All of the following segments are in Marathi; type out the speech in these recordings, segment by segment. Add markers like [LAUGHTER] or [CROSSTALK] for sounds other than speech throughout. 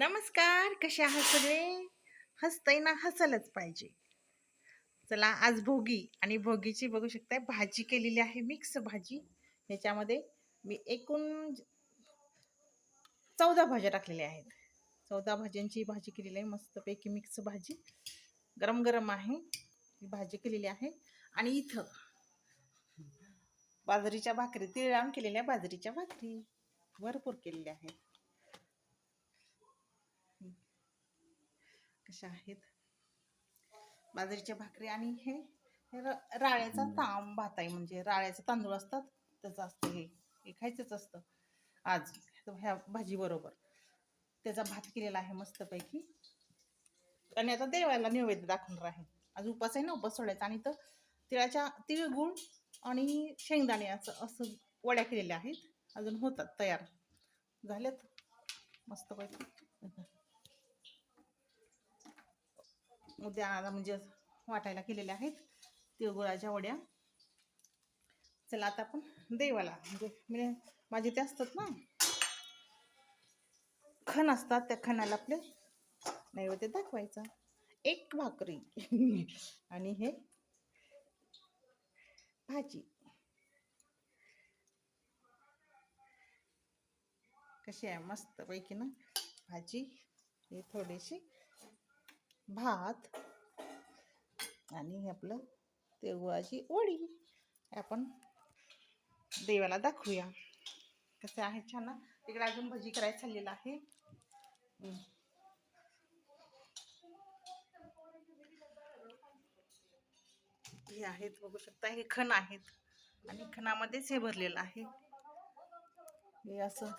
नमस्कार कसे आहात सगळे? हसताय ना हसलच पाहिजे. चला आज भोगी आणि भोगीची बघू शकताय भाजी केलेली आहे मिक्स भाजी. ह्याच्यामध्ये मी एकूण चौदा भाज्या टाकलेल्या आहेत. चौदा भाज्यांची भाजी केलेली आहे मस्तपैकी मिक्स भाजी. गरम गरम आहे भाजी केलेली आहे. आणि इथं बाजरीच्या भाकरी तिळ लावून केलेल्या बाजरीच्या भाकरी. भरपूर केलेल्या आहेत. कशा आहेत? बाजरीच्या भाकरी आणि हे राळ्याचा तांब भात आहे. म्हणजे राळ्याचे तांदूळ असतात त्याचं असतं हे. हे खायचंच असतं. आज ह्या भाजीबरोबर त्याचा भात केलेला आहे मस्तपैकी. आणि आता देवाला नैवेद्य दाखवणार आहे. आज उपास आहे ना उपास सोडायचा. आणि तर तिळाच्या तिळगुळ आणि शेंगदाणे असं असं वड्या केलेल्या आहेत. अजून होतात तयार. झाल्यात मस्तपैकी. उद्या म्हणजे वाटायला केलेल्या आहेत. तिळगुळाच्या वड्या. चला आता आपण देवाला म्हणजे मी माझे ते असतात ना. खण असतात त्या खणाला आपले नैवेद्य दाखवायचा. एक भाकरी. [LAUGHS] आणि हे भाजी. कशी आहे? मस्त पैकी ना. भाजी हे थोडीशी भात आणि आपलं तेवळाची ओळी आपण देवाला दाखवूया. कसं आहे छान ना? तिकडे अजून भजी करायला चाललेलं आहे. हे आहेत बघू शकता हे खण आहेत. आणि खणामध्येच हे भरलेलं आहे. हे असं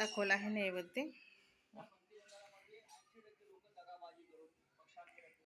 दाखवला आहे नैवेद्य.